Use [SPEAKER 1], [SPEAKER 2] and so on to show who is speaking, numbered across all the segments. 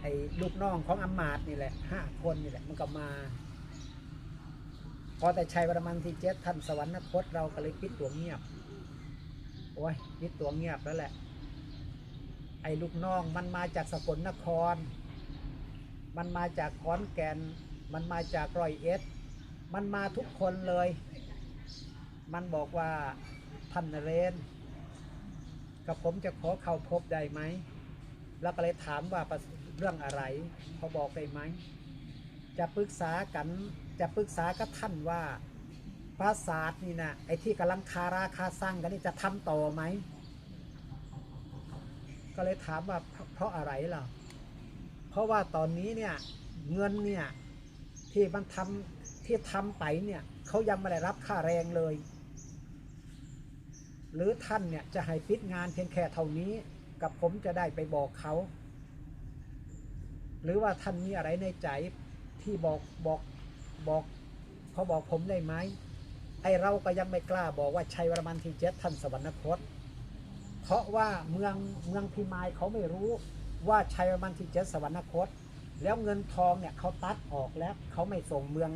[SPEAKER 1] ไอ้ลูกน้องของอำมาตย์นี่แหละห้าคนนี่แหละมันก็มา พอแต่ชัยวรมันที่เจ็ดท่านสวรรคตเราก็เลยปิดตัวเงียบ โอ้ยปิดตัวเงียบแล้วแหละ ไอ้ลูกน้องมันมาจากสกลนคร มันมาจากขอนแก่น มันมาจากร้อยเอ็ด มันมาทุกคนเลย มันบอกว่าท่านนเรนกับผมจะขอเข้าพบได้ไหม แล้วก็เลยถามว่าประ เรื่องอะไรเขาบอกได้ไหมจะปรึกษากันจะปรึกษากับท่านว่าปราสาทนี่นะไอ้ที่กำลังคาราคาสร้างกันนี่จะทำต่อไหมก็เลยถามว่าเพราะเพราะอะไรล่ะ เพราะว่าตอนนี้เนี่ยเงินเนี่ยที่มันทำที่ทำไปเนี่ยเขายังไม่ได้รับค่าแรงเลย หรือท่านเนี่ยจะให้ปิดงานเพียงแค่เท่านี้ กับผมจะได้ไปบอกเขา หรือว่าท่านมีอะไรในใจที่บอกบอกบอกเขาบอกผมได้ไหมไอเราก็ยังไม่กล้าบอกว่าชัยวรมันที่เจ็ดท่านสวรรคต เพราะว่าเมืองเมืองพิมายเขาไม่รู้ว่าชัยวรมันที่เจ็ดสวรรคต แล้วเงินทองเนี่ยเขาตัดออกแล้วเขาไม่ส่งเมือง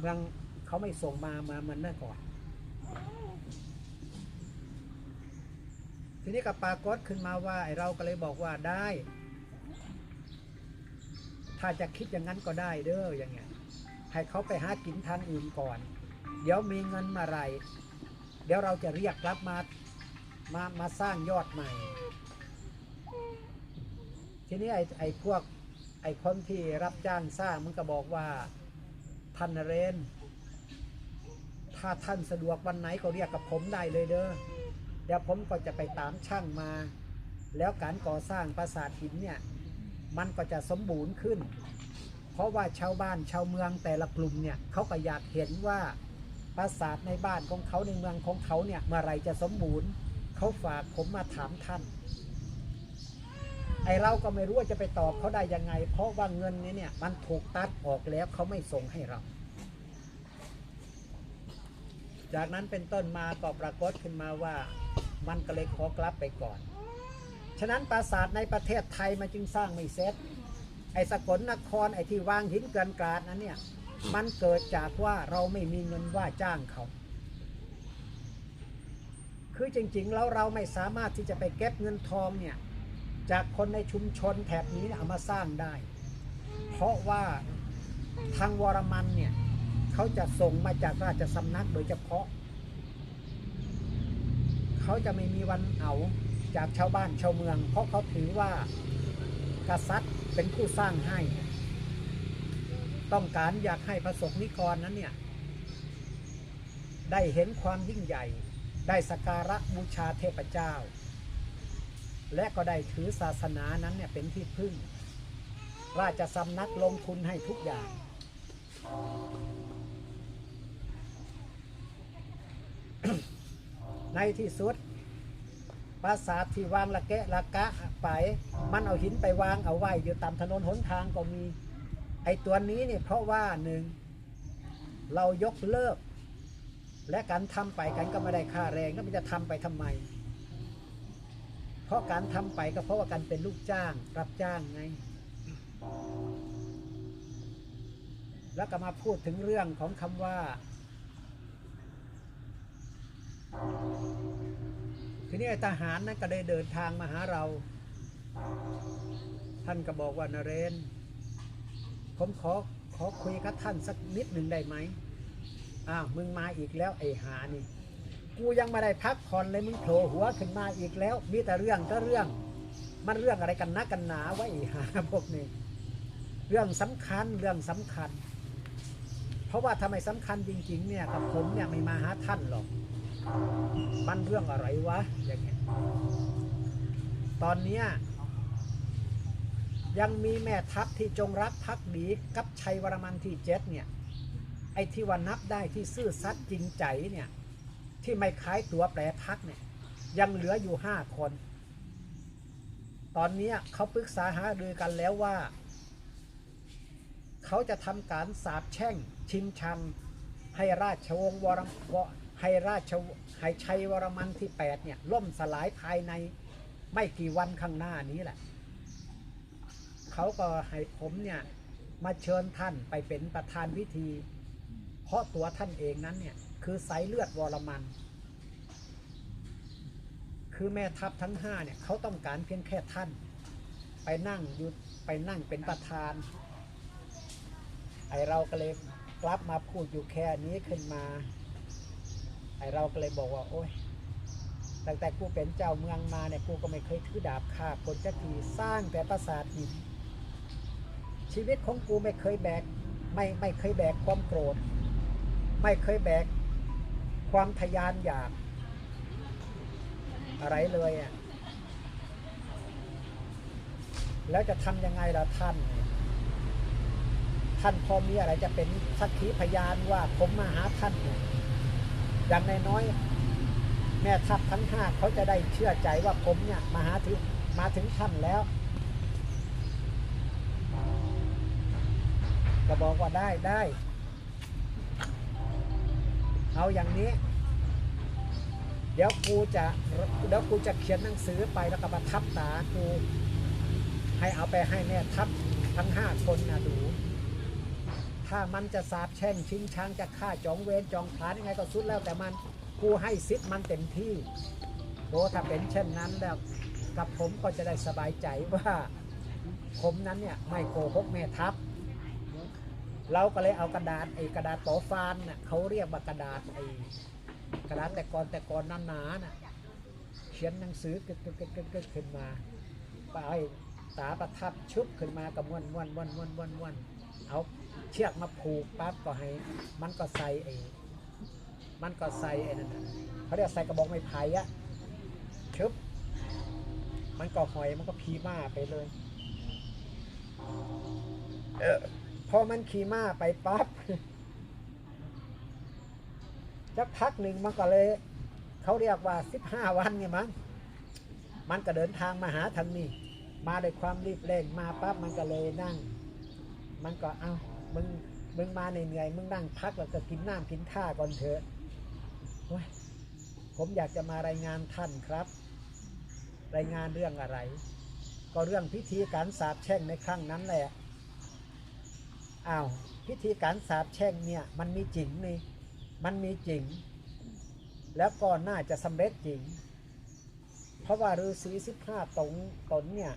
[SPEAKER 1] เมืองเขาไม่ส่งมามาเหมือนเมื่อก่อนทีนี้ก็ปากฏขึ้นมาว่าไอเราก็เลยบอกว่าได้ ถ้าจะคิดอย่างนั้นก็ได้เด้ออย่างเงี้ยให้เขาไปหากินทางอื่นก่อน เดี๋ยวมีเงินมาไร เดี๋ยวเราจะเรียกรับมามามาสร้างยอดใหม่ ทีนี้ไอ้ไอ้พวกไอ้คนที่รับจ้างสร้างมันก็บอกว่าท่านเรน ถ้าท่านสะดวกวันไหนก็เรียกกับผมได้เลยเด้อเดี๋ยวผมก็จะไปตามช่างมา แล้วการก่อสร้างปราสาทหินเนี่ย มันก็จะสมบูรณ์ขึ้น เพราะว่าชาวบ้านชาวเมืองแต่ละกลุ่มเนี่ยเขาก็อยากเห็นว่าปราสาทในบ้านของเขาในเมืองของเขาเนี่ยเมื่อไรจะสมบูรณ์เขาฝากผมมาถามท่าน ไอเราก็ไม่รู้ว่าจะไปตอบเขาได้ยังไง เพราะว่าเงินนี้เนี่ยมันถูกตัดออกแล้วเขาไม่ส่งให้เรา จากนั้นเป็นต้นมาก็ปรากฏขึ้นมาว่ามันก็เลยขอกลับไปก่อน ฉะนั้นปราสาทในประเทศไทยมันจึงสร้างไม่เสร็จ ไอ้สกลนครไอ้ที่วางหินเกินกราดนั้นเนี่ย มันเกิดจากว่าเราไม่มีเงินว่าจ้างเขา คือจริงๆแล้วเราไม่สามารถที่จะไปเก็บเงินทองเนี่ย จากคนในชุมชนแถบนี้เนี่ยเอามาสร้างได้ เพราะว่าทางวรมันเนี่ยเขาจะส่งมาจากราชสำนักโดยเฉพาะ เขาจะไม่มีวันเอา จากชาวบ้านชาวเมือง เพราะเขาถือว่ากษัตริย์เป็นผู้สร้างให้ ต้องการอยากให้ประสบนิกรนั้นเนี่ย ได้เห็นความยิ่งใหญ่ ได้สักการะบูชาเทพเจ้า และก็ได้ถือศาสนานั้นเนี่ยเป็นที่พึ่ง ราชสำนักลงทุนให้ทุกอย่างในที่สุด ปราสาทที่วางละแกะละกะไป มันเอาหินไปวางเอาไว้อยู่ตามถนนหนทางก็มี ไอ้ตัวนี้เนี่ยเพราะว่าหนึ่งเรายกเลิก และการทำไปกันก็ไม่ได้ค่าแรงแล้วมันจะทำไปทำไม เพราะการทำไปก็เพราะว่าการเป็นลูกจ้าง รับจ้างไง แล้วก็มาพูดถึงเรื่องของคำว่า นี้ไอทหารนั้นก็ได้เดินทางมาหาเรา ท่านก็บอกว่านเรน ผมขอขอคุยกับท่านสักนิดหนึ่งได้ไหมอ้าวมึงมาอีกแล้วไอ้หานี่ กูยังไม่ได้พักผ่อนเลยมึงโผล่หัวขึ้นมาอีกแล้ว มีแต่เรื่องก็เรื่อง มันเรื่องอะไรกันนักกันหนาว่าไอ้หาพวกนี้ เรื่องสำคัญเรื่องสำคัญ เพราะว่าทำไมสำคัญจริง ๆ เนี่ยกับผมเนี่ยไม่มาหาท่านหรอก มันเรื่องอะไรวะอย่างเงี้ยตอนเนี้ยยังมีแม่ทัพที่จงรักภักดีกับชัยวรมันที่เจ็ดเนี่ยไอ้ที่ว่านับได้ที่ซื่อสัตย์จริงใจเนี่ยที่ไม่ขายตัวแปรพักเนี่ยยังเหลืออยู่ห้าคน ตอนนี้เขาปรึกษาหารือกันแล้วว่า เขาจะทำการสาบแช่งชิงชังให้ราชวงศ์วรว ให้ราชให้ชัยวรมันที่แปดเนี่ยล่มสลายภายในไม่กี่วันข้างหน้านี้แหละ เขาก็ให้ผมเนี่ยมาเชิญท่านไปเป็นประธานพิธี เพราะตัวท่านเองนั้นเนี่ยคือสายเลือดวรมัน คือแม่ทัพทั้งห้าเนี่ยเขาต้องการเพียงแค่ท่าน ไปนั่งอยู่ไปนั่งเป็นประธาน ไอเราก็เลยกลับมาพูดอยู่แค่นี้ขึ้นมา ไอเราก็เลยบอกว่า โอ้ยตั้งแต่กูเป็นเจ้าเมืองมาเนี่ยกูก็ไม่เคยถือดาบฆ่าคนจักทีสร้างแต่ปราสาทหินชีวิตของกูไม่เคยแบกไม่ไม่เคยแบกความโกรธ ไม่เคยแบกความทยานอยากอะไรเลยอะแล้วจะทำยังไงล่ะท่าน ท่านพอมีอะไรจะเป็นสักขีพยานว่าผมมาหาท่านเนี่ย อย่างน้อยๆแม่ทัพทั้งห้าเขาจะได้เชื่อใจว่าผมเนี่ยมาหาถึงมาถึงท่านแล้วก็บอกว่าได้ได้เอาอย่างนี้ เดี๋ยวกูจะเดี๋ยวกูจะเขียนหนังสือไปแล้วก็ประทับตากูให้เอาไปให้แม่ทัพทั้งห้าคนนะดู ถ้ามันจะสาบแช่งชิงช้างจะฆ่าจองเวรจองผลานยังไงก็สุดแล้วแต่มันกูให้ซิดมันเต็มที่โดถ้าเป็นเช่นนั้นแล้วกับผมก็จะได้สบายใจว่า ผมนั้นเนี่ยไม่โกหกแม่ทัพ เราก็เลยเอากระดาษไอ้กระดาษโตฟานน่ะเขาเรียกว่ากระดาษไอ้กระดาษแต่ก่อนแต่ก่อนหนาๆน่ะเขียนหนังสือกึกกึกกึกกึกกึกขึ้นมาไป ตาประทับชุบขึ้นมากับม้วนม้วนม้วนม้วนม้วนม้วนเอาเชือกมาผูกปั๊บก็ให้ มันก็ใส่ไอ้มันก็ใส่ไอ้นั่นน่ะเขาเรียกใส่กระบอกไม้ไผ่อะชึบมันก็หอยมันก็พีมาไปเลยเออพอมันขี่ม้าไปปั๊บสักพักหนึ่งมันก็เลย เขาเรียกว่าสิบห้าวันไงมั้งมันก็เดินทางมาหาทางนี้ มาด้วยความรีบเร่งมาปั๊บมันก็เลยนั่ง มันก็เอามึงมึงมาเหนื่อยมึงนั่งพักแล้วก็กินน้ำกินท่าก่อนเถอะผมอยากจะมารายงานท่านครับ รายงานเรื่องอะไร ก็เรื่องพิธีการสาบแช่งในครั้งนั้นแหละอ้าวพิธีการสาบแช่งเนี่ยมันมีจริงนี่มันมีจริง แล้วก็น่าจะสำเร็จจริง เพราะว่าฤาษีสิบห้าตนตนเนี่ย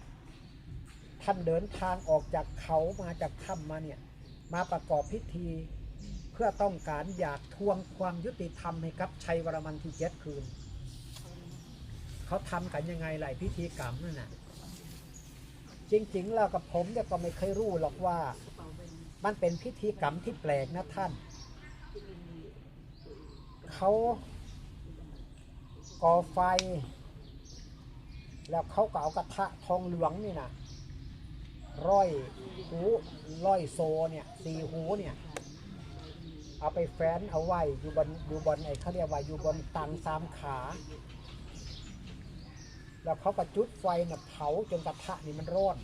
[SPEAKER 1] ท่านเดินทางออกจากเขามาจากถ้ำมาเนี่ย มาประกอบพิธีเพื่อต้องการอยากทวงความยุติธรรมให้กับชัยวรมันที่เจ็ดคืน เขาทำกันยังไงหลายพิธีกรรมนั่นน่ะจริงๆแล้วกับผมเนี่ยก็ไม่เคยรู้หรอกว่า มันเป็นพิธีกรรมที่แปลกนะท่าน เขาก่อไฟ แล้วเขาก็เอากระทะทองเหลืองนี่นะ ร้อยหูร้อยโซเนี่ยสี่หูเนี่ยเอาไปแฟนเอาไว้อยู่บนอยู่บนไอ้เขาเรียกว่าอยู่บนตังสามขา แล้วเขาก็จุดไฟน่ะเผาจนกระทะนี่มันร้อน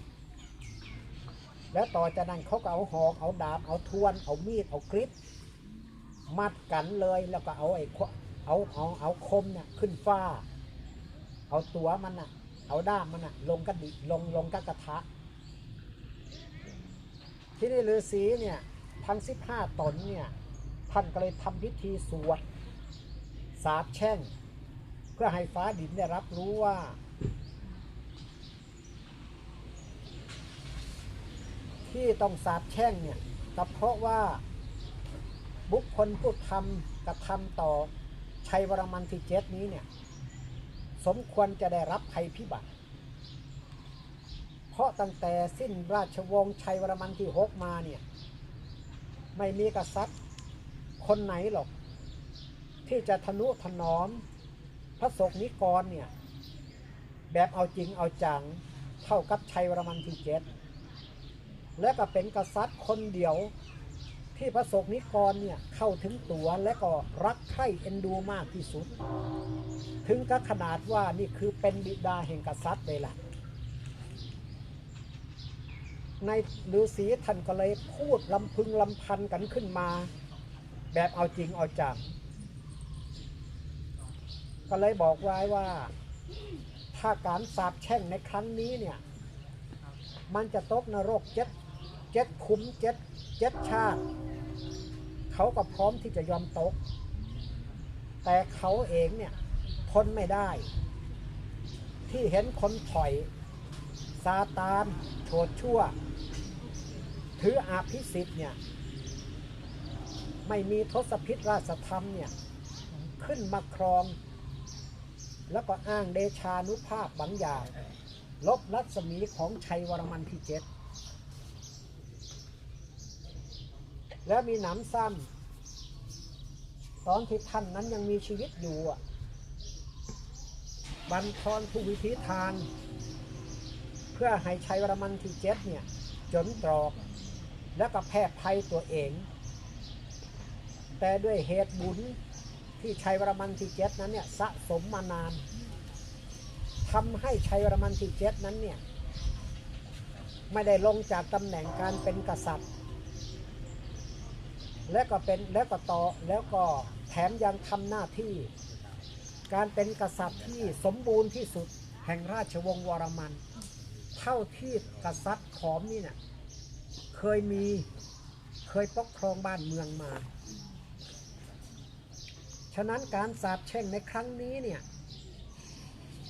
[SPEAKER 1] แล้วต่อจากนั้นเขาก็เอาหอกเอาดาบเอาทวนเอามีดเอากริปมัดกันเลยแล้วก็เอาไอ้เอาเอาเอาคมเนี่ยขึ้นฟ้า เอาตัวมันน่ะ เอาด้ามมันน่ะ ลงกระดิลงลงกระกระทะ ที่นี่ฤาษีเนี่ยทั้งสิบห้าตนเนี่ยท่านก็เลยทำพิธีสวดสาบแช่ง เพื่อให้ฟ้าดินได้รับรู้ว่า ที่ต้องสาบแช่งเนี่ยก็เพราะว่าบุคคลผู้ทำกระทำต่อชัยวรมันที่เจ็ดนี้เนี่ย สมควรจะได้รับภัยพิบัติ ราะตั้งแต่สิ้นราชวงศ์ชัยวรมันที่หกมาเนี่ย ไม่มีกษัตริย์คนไหนหรอก ที่จะทนุถนอม พระศกนิกรเนี่ย แบบเอาจริงเอาจังเท่ากับชัยวรมันที่เจ็ดและก็เป็นกษัตริย์คนเดียวที่พระศกนิกรเนี่ยเข้าถึงตัวและก็รักใคร่เอ็นดูมากที่สุด ถึงกับขนาดว่านี่คือเป็นบิดาแห่งกษัตริย์เลยล่ะ ในฤาษีท่านก็เลยพูดลำพึงลำพันกันขึ้นมา แบบเอาจริงเอาจังก็เลยบอกไว้ว่า ถ้าการสาบแช่งในครั้งนี้เนี่ย มันจะตกนรกเจ็ดเจ็ดคุ้มเจ็ดเจ็ดชาติ เขาก็พร้อมที่จะยอมตก แต่เขาเองเนี่ยทนไม่ได้ ที่เห็นคนถอยซาตานโฉดชั่ว ถืออาภิสิทธิ์เนี่ย ไม่มีทศพิษราชธรรมเนี่ย ขึ้นมาครอง แล้วก็อ้างเดชานุภาพบางอย่าง ลบรัศมีของชัยวรมันที่เจ็ดแล้วมีหนำซ้ำตอนที่ท่านนั้นยังมีชีวิตอยู่บันทอนทุกวิธีทางเพื่อให้ชัยวรมันที่เจ็ดเนี่ยจนตรอก แล้วก็แพร่ภัยตัวเอง แต่ด้วยเหตุบุญที่ชัยวรมันที่เจ็ดนั้นเนี่ยสะสมมานานทำให้ชัยวรมันที่เจ็ดนั้นเนี่ยไม่ได้ลงจากตำแหน่งการเป็นกษัตริย์ และก็เป็นแล้วก็ต่อแล้วก็แถมยังทำหน้าที่ การเป็นกษัตริย์ที่สมบูรณ์ที่สุดแห่งราชวงศ์วรมัน เท่าที่กษัตริย์ขอมนี่เนี่ย เคยมีเคยปกครองบ้านเมืองมา ฉะนั้นการสาบแช่งในครั้งนี้เนี่ย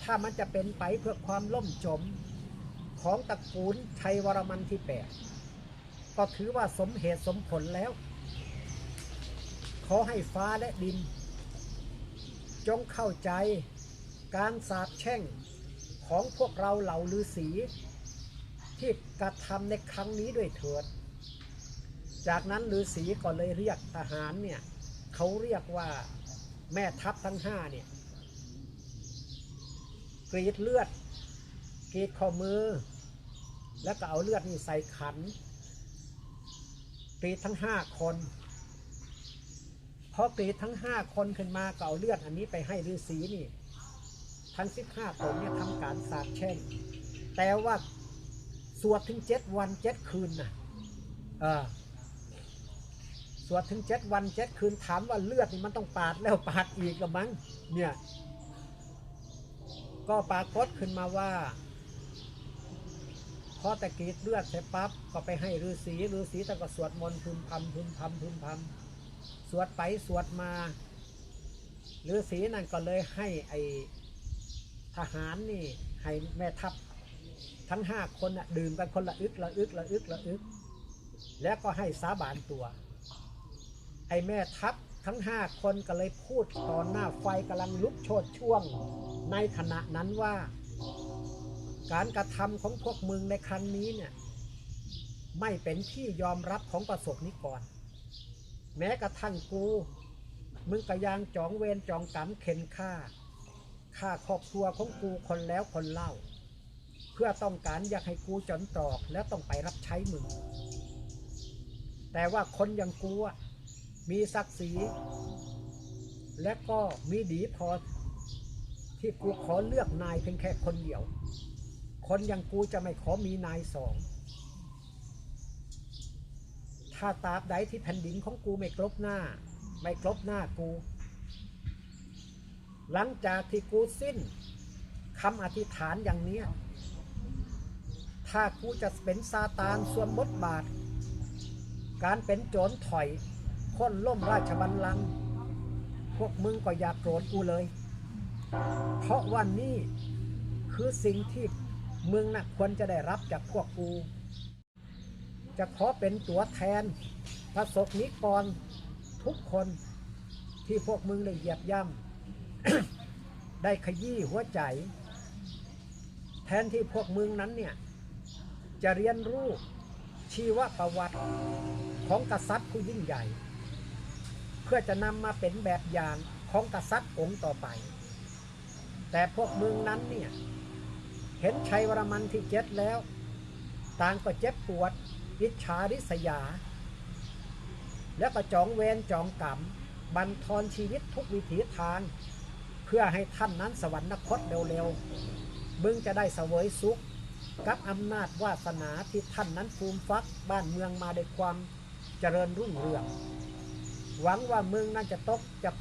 [SPEAKER 1] ถ้ามันจะเป็นไปเพื่อความล่มจมของตระกูลชัยวรมันที่แปดก็ถือว่าสมเหตุสมผลแล้ว ขอให้ฟ้าและดิน จงเข้าใจการสาบแช่งของพวกเราเหล่าฤาษี ที่กระทำในครั้งนี้ด้วยเถิด จากนั้นฤาษีก็เลยเรียกทหารเนี่ยเขาเรียกว่าแม่ทัพทั้งห้าเนี่ยกรีดเลือดกรีดข้อมือ แล้วก็เอาเลือดนี่ใส่ขันกรีดทั้งห้าคนพอกรีดทั้งห้าคนขึ้นมาก็เอาเลือดอันนี้ไปให้ฤาษีนี่ ทั้งสิบห้าตนเนี่ยทำการสาบแช่งแต่ว่า สวดถึงเจ็ดวันเจ็ดคืนนะเออสวดถึงเจ็ดวันเจ็ดคืนถามว่าเลือดนี่มันต้องปาดแล้วปาดอีกละมั้งเนี่ยก็ปรากฏขึ้นมาว่าพอต่กรีดเลือดเสร็จปั๊บก็ไปให้ฤาษีฤาษีแต่ก็สวดมนต์พึมพำพึมพำพึมพำสวดไปสวดมาฤาษีนั่นก็เลยให้ไอทหารนี่ให้แม่ทัพ ทั้งห้าคนน่ะดื่มกันคนละอึกละอึกละอึกละอึก แล้วก็ให้สาบานตัว ไอ้แม่ทัพทั้งห้าคนก็เลยพูดตอนหน้าไฟกำลังลุกโชดช่วง ในขณะนั้นว่า การกระทำของพวกมึงในครั้งนี้เนี่ยไม่เป็นที่ยอมรับของประสบนิกรแม้กระทั่งกู มึงก็ยังจองเวรจองกรรมเข็นฆ่าฆ่าครอบครัวของกูคนแล้วคนเล่า พื่อต้องการอยากให้กูจนตรอกแล้วต้องไปรับใช้มึง แต่ว่าคนอย่างกูมีศักดิ์ศรีและก็มีดีพอที่กูขอเลือกนายเพียงแค่คนเดียว คนอย่างกูจะไม่ขอมีนายสอง ถ้าตราบใดที่แผ่นดินของกูไม่กลบหน้า ไม่กลบหน้ากู หลังจากที่กูสิ้นคำอธิษฐานอย่างนี้ ถ้ากูจะเป็นซาตานส่วนบทบาท การเป็นโจรถอยค้นล่มราชบัลลังก์พวกมึงก็อย่าโกรธกูเลย เพราะวันนี้คือสิ่งที่มึงนะควรจะได้รับจากพวกกู จะขอเป็นตัวแทนประสบนิกรทุกคนที่พวกมึงได้เหยียบย่ำได้ขยี้หัวใจ แทนที่พวกมึงนั้นเนี่ย จะเรียนรู้ชีวประวัติของกษัตริย์ผู้ยิ่งใหญ่ เพื่อจะนำมาเป็นแบบอย่างของกษัตริย์องค์ต่อไป แต่พวกมึงนั้นเนี่ยเห็นชัยวรมันที่เจ็ดแล้ว ต่างก็เจ็บปวดอิจฉาริษยา แล้วก็จองเวรจองกรรมบันทอนชีวิตทุกวิถีทาง เพื่อให้ท่านนั้นสวรรคตเร็วๆมึงจะได้เสวยสุข กับอำนาจวาสนาที่ท่านนั้นฟูมฟักบ้านเมืองมาด้วยความเจริญรุ่งเรือง หวังว่าเมืองนั้นจะตกจะ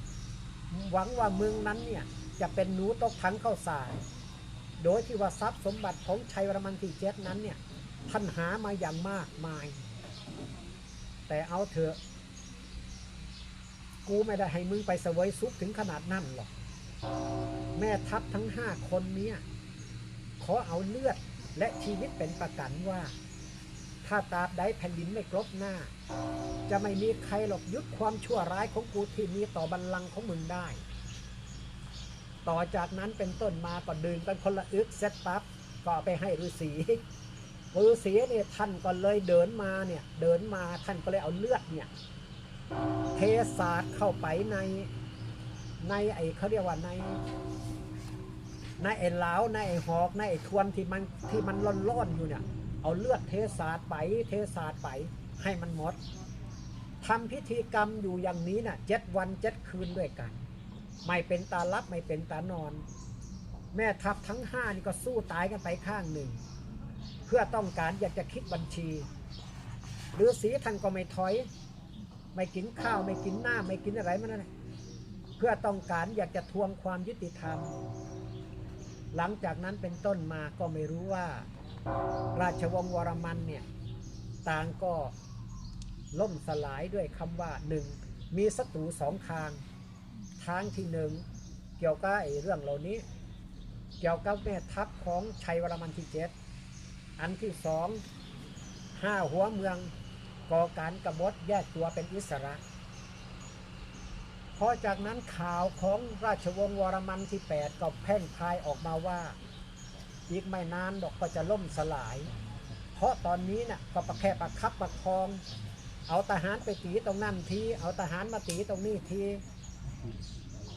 [SPEAKER 1] หวังว่าเมืองนั้นเนี่ยจะเป็นหนูตกถังเข้าสาร โดยที่ว่าทรัพย์สมบัติของชัยวรมันที่เจ็ดนั้นเนี่ยท่านหามาอย่างมากมาย แต่เอาเถอะ กูไม่ได้ให้มึงไปเสวยสุขถึงขนาดนั้นหรอก แม่ทัพทั้งห้าคนเนี้ยขอเอาเลือด และชีวิตเป็นประกันว่า ถ้าตราบใดแผ่นดินไม่กรบหน้า จะไม่มีใครหรอกยุดความชั่วร้ายของกูที่มีต่อบัลลังก์ของมึงได้ ต่อจากนั้นเป็นต้นมาก็ดื่มกันคนละอึกเสร็จปั๊บก็ไปให้ฤาษีฤาษีเนี่ยท่านก็เลยเดินมาเนี่ยเดินมาท่านก็เลยเอาเลือดเนี่ยเทศาสเข้าไปในในไอเขาเรียกว่าใน ในไอ้เหลาในไอ้หอกในไอ้ทวนที่มันที่มันร้อนๆอยู่เนี่ย เอาเลือดเทศาสตร์ไปเทศาสตร์ไปให้มันหมดทำพิธีกรรมอยู่อย่างนี้น่ะเจ็ดวันเจ็ดคืนด้วยกัน ไม่เป็นตาลับไม่เป็นตานอน แม่ทัพทั้งห้านี่ก็สู้ตายกันไปข้างหนึ่ง เพื่อต้องการอยากจะคิดบัญชีฤาษีท่านก็ไม่ถอย ไม่กินข้าวไม่กินหน้าไม่กินอะไรมันนั่นแหละเพื่อต้องการอยากจะทวงความยุติธรรม หลังจากนั้นเป็นต้นมาก็ไม่รู้ว่า ราชวงศ์วรมันเนี่ยต่างก็ล่มสลายด้วยคำว่าหนึ่งมีศัตรูสองทาง ทางที่หนึ่งเกี่ยวกับไอ้เรื่องเหล่านี้ เกี่ยวกับแม่ทัพของชัยวรมันที่เจ็ดอันที่สองห้าหัวเมืองก่อการกบฏแยกตัวเป็นอิสระ พอจากนั้นข่าวของราชวงศ์วรมันที่ 8 ก็แพ่งพายออกมาว่า อีกไม่นานดอกก็จะล่มสลาย เพราะตอนนี้น่ะก็ประแค่ประคับประคอง เอาทหารไปตีตรงนั้นที เอาทหารมาตีตรงนี้ที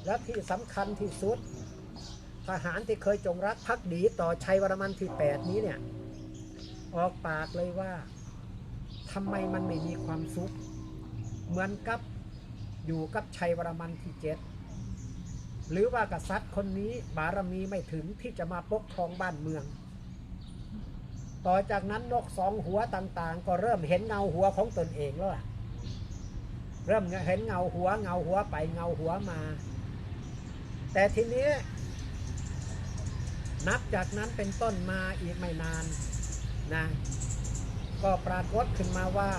[SPEAKER 1] และที่สำคัญที่สุด ทหารที่เคยจงรักภักดีต่อชัยวรมันที่ 8 นี้เนี่ยออกปากเลยว่าทำไมมันไม่มีความสุข เหมือนกับ อยู่กับชัยวรมันที่เจ็ดหรือว่ากษัตริย์คนนี้บารมีไม่ถึงที่จะมาปกครองบ้านเมือง ต่อจากนั้นนกสองหัวต่างๆ ก็เริ่มเห็นเงาหัวของตนเองแล้วล่ะ เริ่มเห็นเงาหัวเงาหัวไปเงาหัวมา แต่ทีนี้ นับจากนั้นเป็นต้นมาอีกไม่นานนะ ก็ปรากฏขึ้นมาว่า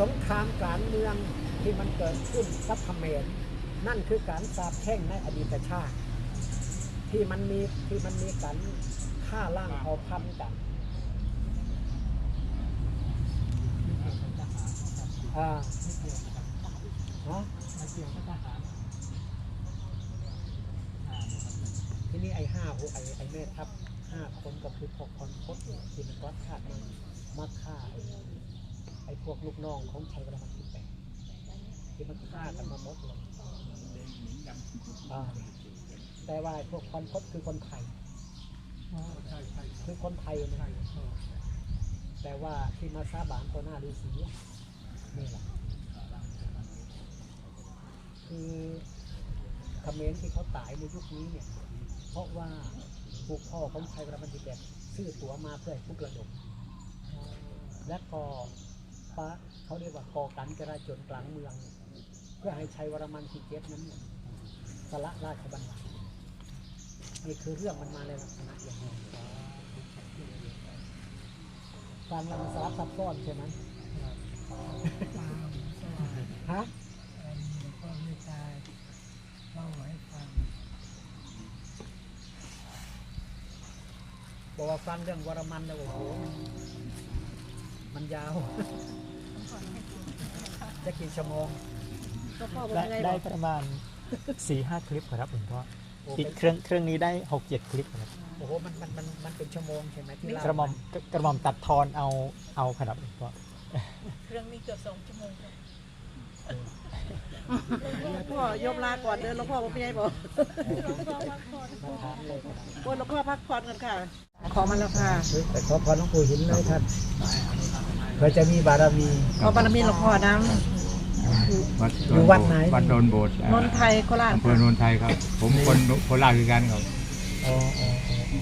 [SPEAKER 1] สงครามกลารเมืองที่มันเกิดขึ้นกับเขมรนั่นคือการสาบแช่งในอดีตชาติ ที่มันมีที่มันมีการฆ่าล่างเอาพันกันอ่าฮะทีนี้ไอ้ห้าโอ้ไอ้ไอ้แม่ทัพห้าคนก็คือพวกคนคดเนี่ยที่มันวัดขาดมันมาฆ่า ไอ้พวกลูกน้องของชัยวัฒนที่แปดที่มันฆ่ากันมาหมดเลยแต่ว่าไอ้พวกคนคดคือคนไทยคือคนไทยนะแต่ว่าที่มาซาบานตัวหน้าฤาษีนี่แหละคือเขมรที่เขาตายในยุคนี้เนี่ย เพราะว่าผูกพ่อของชัยประมันติแบบซื้อตั๋วมาเพื่อให้พุกระดมและก็ ปะเขาเรียกว่าก่อการจราจนกลางเมือง เพื่อให้ชัยวรมันที่เจ็ดนั้นสละราชบัลลังก์นี่คือเรื่องมันมาในลักษณะอย่างนี้ฟังแล้วมันสลับซับซ้อนใช่ไหมฮะบอกว่าฟังเรื่องวรมันแล้วโอ้โหมันยาว จะกี่ชั่วโมง
[SPEAKER 2] ก็พ่อบอก
[SPEAKER 3] ได้
[SPEAKER 2] ยังไงบ
[SPEAKER 3] ได้
[SPEAKER 2] อก
[SPEAKER 3] ประมาณสี่ห้าคลิปครับหลวงพ่อ
[SPEAKER 1] โอ้
[SPEAKER 3] อีก
[SPEAKER 1] เป็น
[SPEAKER 3] เครื่องเครื่องนี้ได้หกเจ็ดคลิปครับ
[SPEAKER 1] โอ้โหมันมันมันมันเป็นชั่วโมงใช่ไหมที่เล่าก
[SPEAKER 3] ระหม่อมกระหม่อมตัดทอนเอาเอาครับหลวงพ่อ
[SPEAKER 2] เครื่องนี้เกือบสองชั่วโมงครับพ่อยกลาก่อนเดินหลวงพ่อบอกพี่ใหญ่บอก
[SPEAKER 1] มาถามเลยก็ได้
[SPEAKER 2] โอ้ยหลวงพ่อพักผ่อนกันค่ะ ขอมาแล้วค่ะ
[SPEAKER 1] แต่ขอพรหลวงปู่หินเลยท่าน เพื่อจะมีบารมี
[SPEAKER 2] ขอบารมีหลวงพ่อน้
[SPEAKER 4] วัด
[SPEAKER 1] อยู่วัดไหน
[SPEAKER 4] วัดโดนโบสถ์ำ
[SPEAKER 2] นนไทยโคราช
[SPEAKER 4] อำเภอโนนไทยครับ ผมคนโคราชคือกันครับ
[SPEAKER 1] อ๋ออ๋ออ๋ออ๋อ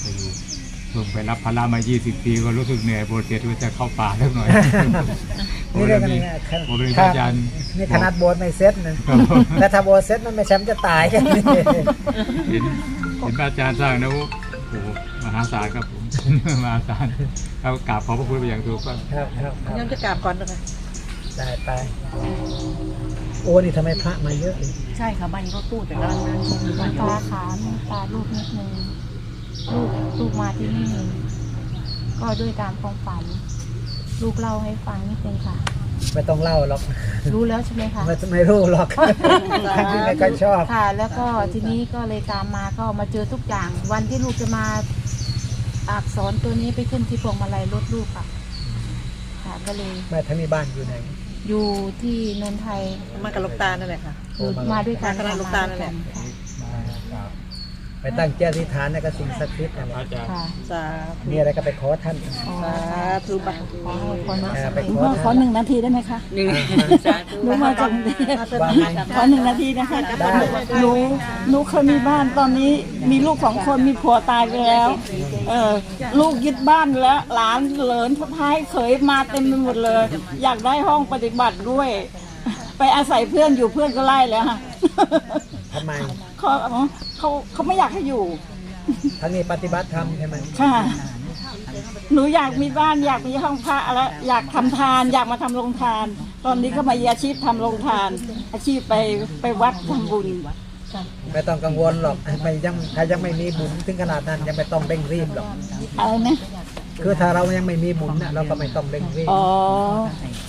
[SPEAKER 4] ไปอยู่เพิ่งไปรับภาระมา 20 ปีก็รู้สึกเหนื่อยโบสถ์เสร็จก็จะเข้าป่าสักหน่อย
[SPEAKER 1] นี่เรื่องอะไร
[SPEAKER 4] มี
[SPEAKER 1] เนี่ย
[SPEAKER 4] ผมเป็นพระอาจารย์
[SPEAKER 1] นี่ขนาดโบสถ์ไม่เซ็ตนะครับแต่ถ้าโบสถ์เซ็ตมันไม่แชมป์จะตายกันนี่
[SPEAKER 4] เห็นเห็นพระอาจารย์สร้างแล้วโอ้โหมหาศาลครับผม มหาศาลเรากราบขอบพระคุณไปอย่างถูกต้อง
[SPEAKER 1] ครับครับครับ
[SPEAKER 2] ยังจะกราบก่อนนะคะ
[SPEAKER 1] ได้ไปโอ้นี่ทำไมพระมาเยอะเลย
[SPEAKER 5] ใช่ค่ะบ้านนี้ก็ตู้แต่กำลังนั่งชมอยู่บ้าน
[SPEAKER 6] ตาขาน้ำตาลูกนิดนึงลูกลูกมาที่นี่ ก็ด้วยตามความฝัน ลูกเล่าให้ฟังนิดนึงค่ะ
[SPEAKER 1] ไม่ต้องเล่าหรอก
[SPEAKER 6] รู้แล้วใช่ไหมคะ
[SPEAKER 1] ไม่ไม่รู้หรอกท่านที่ไม่ค่อยชอบ
[SPEAKER 6] ค่ะ แล้วก็ทีนี้ก็เลยตามมาก็มาเจอทุกอย่าง วันที่ลูกจะมา อักษรตัวนี้ไปขึ้นที่พวงมาลัยรถลูกค่ะค่ะก็เลย
[SPEAKER 1] แม่ท่านมีบ้านอยู่ไหน
[SPEAKER 6] อยู่ที่นนทไทย
[SPEAKER 2] มากับลูกตานั่นแหละค่ะ
[SPEAKER 6] อยู่มาด้วยกัน
[SPEAKER 2] มาคณะลูกตาลนั่นแหละ
[SPEAKER 6] ค่ะ
[SPEAKER 1] ไปตั้งแก้วที่ฐานในกระสิ่งศักดิ์สิทธิ์อะไร
[SPEAKER 6] ค่ะ
[SPEAKER 2] สาธุ
[SPEAKER 1] มีอะไรก็ไปขอท่าน
[SPEAKER 6] ขอ
[SPEAKER 2] สาธุบะ
[SPEAKER 6] ขอให้คนนั้น
[SPEAKER 1] เออ
[SPEAKER 6] สำ
[SPEAKER 1] ไป
[SPEAKER 6] เร็จ
[SPEAKER 1] ขอ
[SPEAKER 7] ขอหนึ่งนาทีได้ไหมคะ
[SPEAKER 2] นี่
[SPEAKER 7] หนูมาจาก
[SPEAKER 1] ว่าไง
[SPEAKER 7] ขอหนึ่งนาทีนะคะ
[SPEAKER 1] ได้
[SPEAKER 7] หนูหนูเคยมีบ้านตอนนี้มีลูกสองคนมีผัวตายไปแล้ว เออลูกยึดบ้านแล้ว หลานเหลินพะพ้ายเขยมาเต็มไปหมดเลย อยากได้ห้องปฏิบัติด้วย ไปอาศัยเพื่อนอยู่เพื่อนก็ไล่แล้วค่ะ
[SPEAKER 1] ทำไม
[SPEAKER 7] เขาเขาเขาไม่อยากให้อยู่
[SPEAKER 1] ท่านนี้ปฏิบัติธรรมใช่ไหม
[SPEAKER 7] ค่ะ หนูอยากมีบ้านอยากมีห้องพระแล้วอยากทำทานอยากมาทำโรงทาน ตอนนี้ก็มามีอาชีพทำโรงทาน อาชีพไปไปวัดทำบุญ
[SPEAKER 1] ไม่ต้องกังวลหรอกไม่ยังถ้ายังไม่มีบุญถึงขนาดนั้นยังไม่ต้องเร่งรีบหรอก
[SPEAKER 7] อะไรนะ
[SPEAKER 1] คือถ้าเรายังไม่มีบุญน่ะเราก็ไม่ต้องเร่งรีบ
[SPEAKER 7] อ๋อ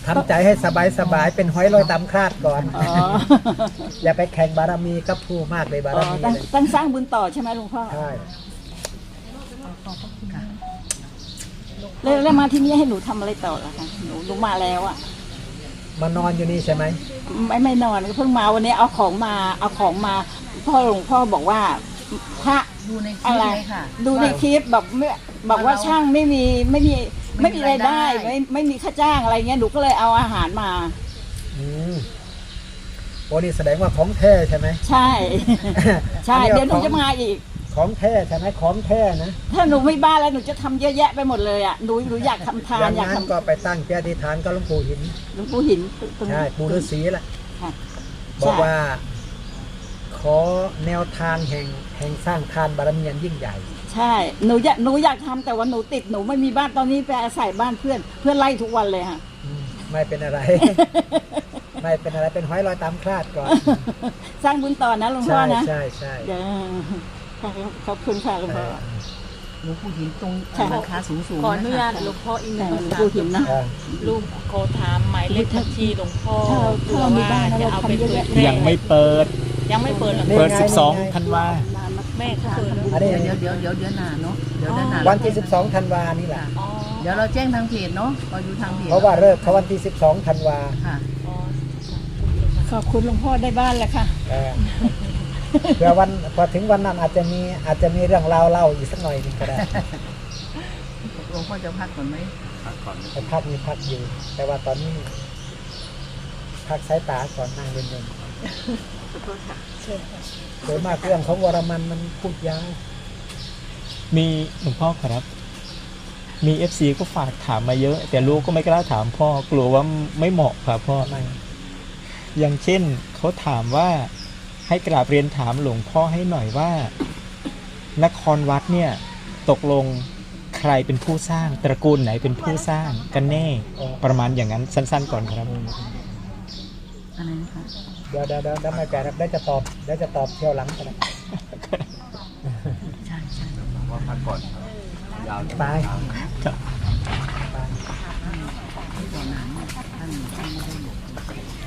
[SPEAKER 1] ทำใจให้สบายสบายๆเป็นหอยลอยตามคลาดก่อน
[SPEAKER 7] อ๋อ
[SPEAKER 1] อย่าไปแข่งบารมีกับผู้มากเลยบาร
[SPEAKER 7] อ๋อ
[SPEAKER 1] มี
[SPEAKER 7] ต้อง
[SPEAKER 1] เลย
[SPEAKER 7] ต้องสร้างบุญต่อใช่ไหมหลวงพ่อ
[SPEAKER 1] ใช่
[SPEAKER 7] แล้วแล้วมาที่นี่ให้หนูทำอะไรต่อล่ะคะ หนูหนูมาแล้วอะ
[SPEAKER 1] มานอนอยู่นี่ใช่ไหม
[SPEAKER 7] ไม่ไม่นอนเพิ่งมาวันนี้เอาของมาเอาของมาพ่อหลวงพ่อบอกว่าพระ
[SPEAKER 5] ดูในคลิ
[SPEAKER 7] อะ
[SPEAKER 5] ป
[SPEAKER 7] ไร
[SPEAKER 5] เลยค่ะ
[SPEAKER 7] ดูในคลิปแบบไม่บอกว่าช่างไม่มีไม่มีไม่มีรายได้
[SPEAKER 5] ไม่มีรายได้
[SPEAKER 7] ไม่ไม่มีค่าจ้างอะไรเงี้ยหนูก็เลยเอาอาหารมา
[SPEAKER 1] อืมโอ้นี่แสดงว่าของแท้ใช่ไหม
[SPEAKER 7] ใช่ ใช่
[SPEAKER 1] อันนี้
[SPEAKER 7] เดี๋ยวหนู
[SPEAKER 1] ของ
[SPEAKER 7] จะมาอีก
[SPEAKER 1] ของแท้ใช่ไหมของแท้นะ
[SPEAKER 7] ถ้าหนูไม่บ้านแล้วหนูจะทำเยอะแยะไปหมดเลยอะหนูหนูอยากทำทา
[SPEAKER 1] อนย่าง
[SPEAKER 7] อยาก
[SPEAKER 1] นั้น
[SPEAKER 7] ทำ
[SPEAKER 1] ก็ไปตั้งแก้ที่ฐานก็หลวงปู่หิน
[SPEAKER 7] หลวงปู่หินตรง
[SPEAKER 1] ใช่ปู่ฤาษีแหละ
[SPEAKER 7] ค่ะ
[SPEAKER 1] บอกว่า ขอแนวทางแห่งแห่งสร้างทานบารมีอันยิ่งใหญ่
[SPEAKER 7] ใช่หนูอยากหนูอยากทำแต่ว่าหนูติดหนูไม่มีบ้านตอนนี้ไปอาศัยบ้านเพื่อนเพื่อนไล่ทุกวันเลยค่ะ
[SPEAKER 1] อืมไม่เป็นอะไร ไม่เป็นอะไรเป็นหอยลอยตามคลาดก่อน
[SPEAKER 7] สร้างบุญต่อนะหลวงพ่อ
[SPEAKER 1] ใช่
[SPEAKER 7] นะ
[SPEAKER 1] ใช่ใช่
[SPEAKER 7] เดี๋ยวค่ะขอบคุณค่ะหลวงพ่อ
[SPEAKER 5] หลวงปู่หินตรง
[SPEAKER 7] ค่ะ
[SPEAKER 5] หลังคาสูงสูง
[SPEAKER 6] ขออนุญาตหลวงพ่ออีกห
[SPEAKER 7] แต่
[SPEAKER 6] นึ่ง
[SPEAKER 7] หลวง
[SPEAKER 6] คำถา
[SPEAKER 7] ปู่
[SPEAKER 6] ม
[SPEAKER 7] หินนะ
[SPEAKER 1] เออ
[SPEAKER 6] ลูกขอถามหมายเลขบัญชีหลวงพ่อ
[SPEAKER 7] ถ้าเรา
[SPEAKER 6] เผื่อ
[SPEAKER 7] ถ้าเรามี
[SPEAKER 6] ว่า
[SPEAKER 7] บ้านนะ
[SPEAKER 6] จะ
[SPEAKER 7] เรา
[SPEAKER 6] เอาไป
[SPEAKER 7] ทำเยอะ
[SPEAKER 6] เผย
[SPEAKER 7] แยะ
[SPEAKER 6] แพร่
[SPEAKER 3] ยังไม่เปิด
[SPEAKER 6] ยังไม่เปิดหรอ
[SPEAKER 1] นี่
[SPEAKER 3] เปิด
[SPEAKER 1] ไง
[SPEAKER 3] 12 ธันวา
[SPEAKER 6] แม่เขาเปิดแล้ว
[SPEAKER 1] อันนี้
[SPEAKER 5] เดี๋ยวเดี๋ยวเดี๋ยวเดือนหน้าเนาะเดี๋ยวเดือนหน้า
[SPEAKER 1] วันที่ 12 ธันวานี่แหละ
[SPEAKER 6] อ๋อ
[SPEAKER 5] เดี๋ยวเราแจ้งทางเพจเนาะเราอยู่ทางเพจ
[SPEAKER 1] เพราะว่าเลิกเขาวันที่ 12 ธันวา
[SPEAKER 5] ค่ะ
[SPEAKER 6] อ๋อ
[SPEAKER 7] ขอบคุณหลวงพ่อได้บ้านแล้วค่ะ
[SPEAKER 1] เออเผื่อวันพอถึงวันนั้นอาจจะมีอาจจะมีเรื่องราวเล่าอีกสักหน่อยหนึงก็ได้
[SPEAKER 5] หลวงพ่อจะพักก่อนไหม
[SPEAKER 1] ไปพักมีพักอยู่ แต่ว่าตอนนี้พักสายตาก่อนนั่งเล่น ๆโดยมากเรื่องของวรมันมันพูดยาว
[SPEAKER 3] มีหลวงพ่อครับ มีเอฟซีก็ฝากถามมาเยอะ แต่ลูกก็ไม่กล้าถามพ่อกลัวว่าไม่เหมาะครับพ่อ
[SPEAKER 1] ทำไม
[SPEAKER 3] อย่างเช่นเขาถามว่าให้กราบเรียนถามหลวงพ่อให้หน่อยว่า นครวัดเนี่ย ตกลงใครเป็นผู้สร้างตระกูลไหนเป็นผู้สร้างกันแน่ประมาณอย่างนั้นสั้น ๆ ก่อนครับ
[SPEAKER 5] อะไรนะคะ
[SPEAKER 1] เดี๋ยวเดี๋ยวเดี๋ยวเดี๋ยวไม่แปลครับได้จะตอบได้จะตอบเที่ยวหลังก็ได้
[SPEAKER 5] ใช่ใช่
[SPEAKER 1] ไป
[SPEAKER 5] ก่อนหน้านี้ท่านท่านไม่ได้